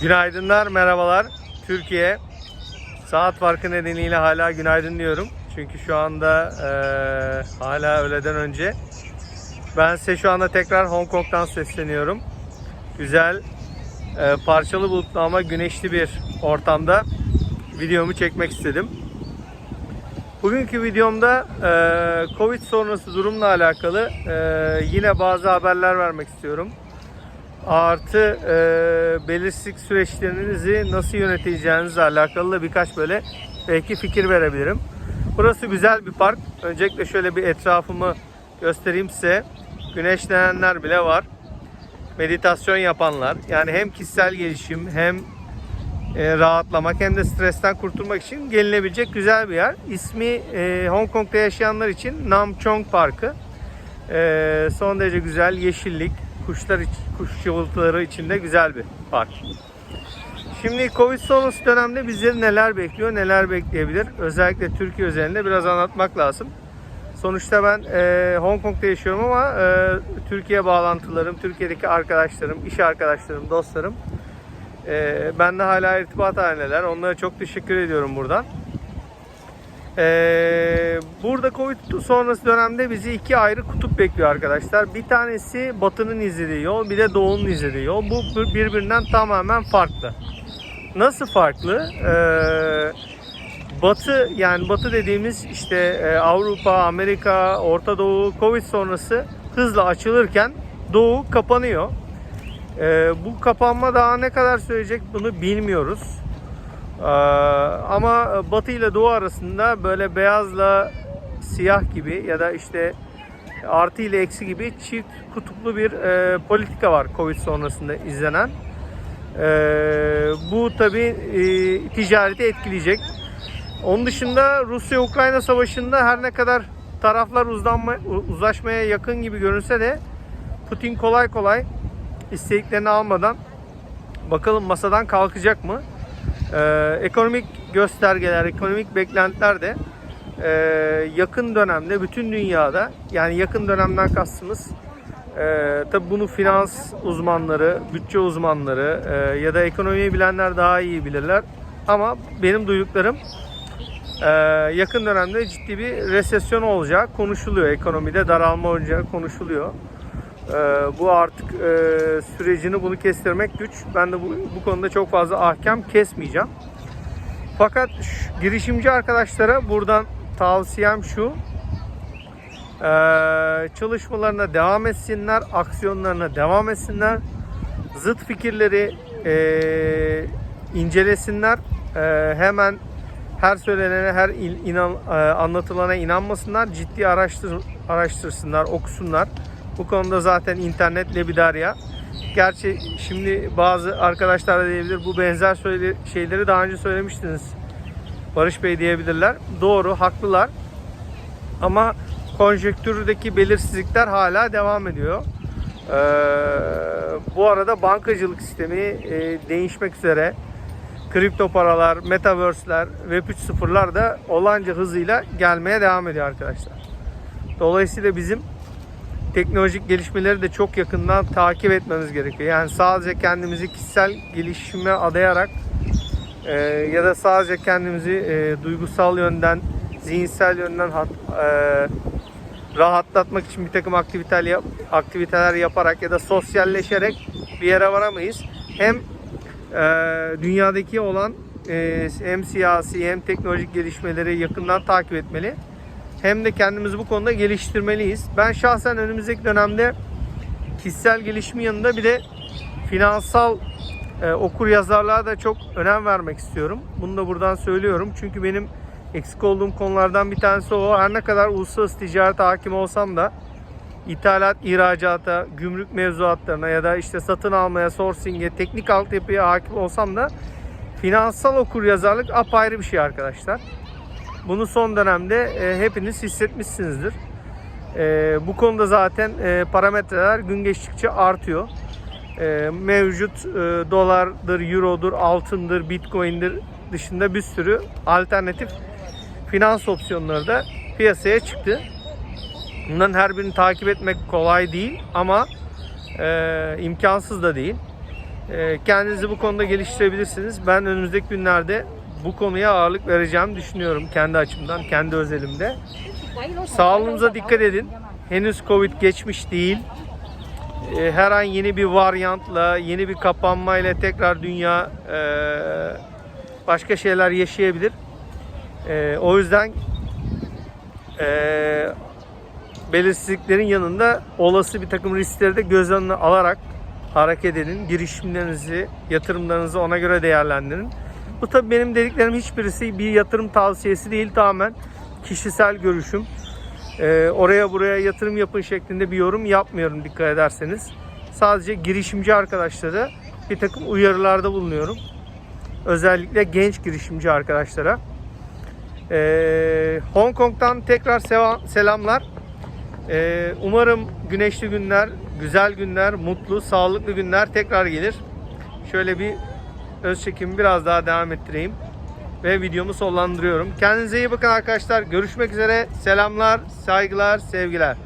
Günaydınlar, merhabalar. Türkiye. Saat farkı nedeniyle hala günaydın diyorum. Çünkü şu anda eee, hala öğleden önce. Ben size şu anda tekrar Hong Kong'dan sesleniyorum. Güzel, eee, parçalı bulutlu ama güneşli bir ortamda videomu çekmek istedim. Bugünkü videomda eee, Covid sonrası durumla alakalı eee, yine bazı haberler vermek istiyorum. Artı eee belirsizlik süreçlerinizi nasıl yöneteceğinizle alakalı da birkaç böyle belki fikir verebilirim. Burası güzel bir park. Öncelikle şöyle bir etrafımı göstereyim size. Güneşlenenler bile var. Meditasyon yapanlar. Yani hem kişisel gelişim hem e, rahatlamak hem de stresten kurtulmak için gelinebilecek güzel bir yer. İsmi e, Hong Kong'da yaşayanlar için Nam Chong Parkı. E, son derece güzel yeşillik, kuşlar kuş cıvıltıları içinde güzel bir park. Şimdi Covid sonrası dönemde bizleri neler bekliyor, neler bekleyebilir? Özellikle Türkiye özelinde biraz anlatmak lazım. Sonuçta ben e, Hong Kong'da yaşıyorum ama e, Türkiye bağlantılarım, Türkiye'deki arkadaşlarım, iş arkadaşlarım, dostlarım ee, ben de hala irtibat halindeler. Onlara çok teşekkür ediyorum buradan. Ee, burada Covid sonrası dönemde bizi iki ayrı kutup bekliyor arkadaşlar. Bir tanesi Batı'nın izlediği yol, bir de Doğu'nun izlediği yol. Bu birbirinden tamamen farklı. Nasıl farklı? Ee, Batı yani Batı dediğimiz işte e, Avrupa, Amerika, Orta Doğu Covid sonrası hızla açılırken Doğu kapanıyor. Ee, bu kapanma daha ne kadar sürecek bunu bilmiyoruz. Ee, ama Batı ile Doğu arasında böyle beyazla siyah gibi ya da işte artı ile eksi gibi çift kutuplu bir e, politika var Covid sonrasında izlenen. Ee, bu tabi e, ticareti etkileyecek. Onun dışında Rusya-Ukrayna savaşında her ne kadar taraflar uzlanma, uzlaşmaya yakın gibi görünse de Putin kolay kolay istediklerini almadan bakalım masadan kalkacak mı? Ee, ekonomik göstergeler, ekonomik beklentiler de e, yakın dönemde bütün dünyada yani yakın dönemden kastımız e, tabi bunu finans uzmanları, bütçe uzmanları e, ya da ekonomiyi bilenler daha iyi bilirler. Ama benim duyduklarım e, yakın dönemde ciddi bir resesyon olacağı konuşuluyor. Ekonomide daralma olacağı konuşuluyor. Ee, bu artık e, sürecini bunu kestirmek güç. Ben de bu, bu konuda çok fazla ahkam kesmeyeceğim. Fakat şu- girişimci arkadaşlara buradan tavsiyem şu. Ee, çalışmalarına devam etsinler, aksiyonlarına devam etsinler. Zıt fikirleri e, incelesinler. E, hemen her söylenene, her inan, e, anlatılana inanmasınlar. Ciddi araştır, araştırsınlar, okusunlar. Bu konuda zaten internet lebidarya. Gerçi şimdi bazı arkadaşlar da diyebilir bu benzer söyle- şeyleri daha önce söylemiştiniz. Barış Bey diyebilirler. Doğru, haklılar. Ama konjektürdeki belirsizlikler hala devam ediyor. Ee, bu arada bankacılık sistemi e, değişmek üzere. Kripto paralar, metaverse'ler, Web 3.0'lar da olanca hızıyla gelmeye devam ediyor arkadaşlar. Dolayısıyla bizim teknolojik gelişmeleri de çok yakından takip etmemiz gerekiyor. Yani sadece kendimizi kişisel gelişime adayarak e, ya da sadece kendimizi e, duygusal yönden, zihinsel yönden hat, e, rahatlatmak için bir takım aktiviteler, yap, aktiviteler yaparak ya da sosyalleşerek bir yere varamayız. Hem e, dünyadaki olan e, hem siyasi hem teknolojik gelişmeleri yakından takip etmeli hem de kendimizi bu konuda geliştirmeliyiz. Ben şahsen önümüzdeki dönemde kişisel gelişimin yanında bir de finansal e, okur yazarlığa da çok önem vermek istiyorum. Bunu da buradan söylüyorum. Çünkü benim eksik olduğum konulardan bir tanesi o. Her ne kadar uluslararası ticarete hakim olsam da ithalat, ihracata, gümrük mevzuatlarına ya da işte satın almaya, sourcing'e, teknik altyapıya hakim olsam da finansal okur yazarlık apayrı bir şey arkadaşlar. Bunu son dönemde e, hepiniz hissetmişsinizdir. E, bu konuda zaten e, parametreler gün geçtikçe artıyor. E, mevcut e, dolardır, eurodur, altındır, bitcoin'dir dışında bir sürü alternatif finans opsiyonları da piyasaya çıktı. Bunların her birini takip etmek kolay değil ama e, imkansız da değil. Ee, kendinizi bu konuda geliştirebilirsiniz. Ben önümüzdeki günlerde bu konuya ağırlık vereceğimi düşünüyorum kendi açımdan, kendi özelimde. Sağlığınıza dikkat edin. Henüz Covid geçmiş değil. Ee, Her an yeni bir varyantla, yeni bir kapanmayla tekrar dünya e, başka şeyler yaşayabilir. E, O yüzden e, belirsizliklerin yanında olası bir takım riskleri de göz önüne alarak hareket edin. Girişimlerinizi, yatırımlarınızı ona göre değerlendirin. Bu tabii benim dediklerim hiçbirisi bir yatırım tavsiyesi değil tamamen kişisel görüşüm. Ee, oraya buraya yatırım yapın şeklinde bir yorum yapmıyorum dikkat ederseniz. Sadece girişimci arkadaşlara bir takım uyarılarda bulunuyorum. Özellikle genç girişimci arkadaşlara. Ee, Hong Kong'dan tekrar selamlar. Ee, umarım güneşli günler, güzel günler, mutlu, sağlıklı günler tekrar gelir. Şöyle bir öz çekimi biraz daha devam ettireyim ve videomu sonlandırıyorum. Kendinize iyi bakın arkadaşlar. Görüşmek üzere. Selamlar, saygılar, sevgiler.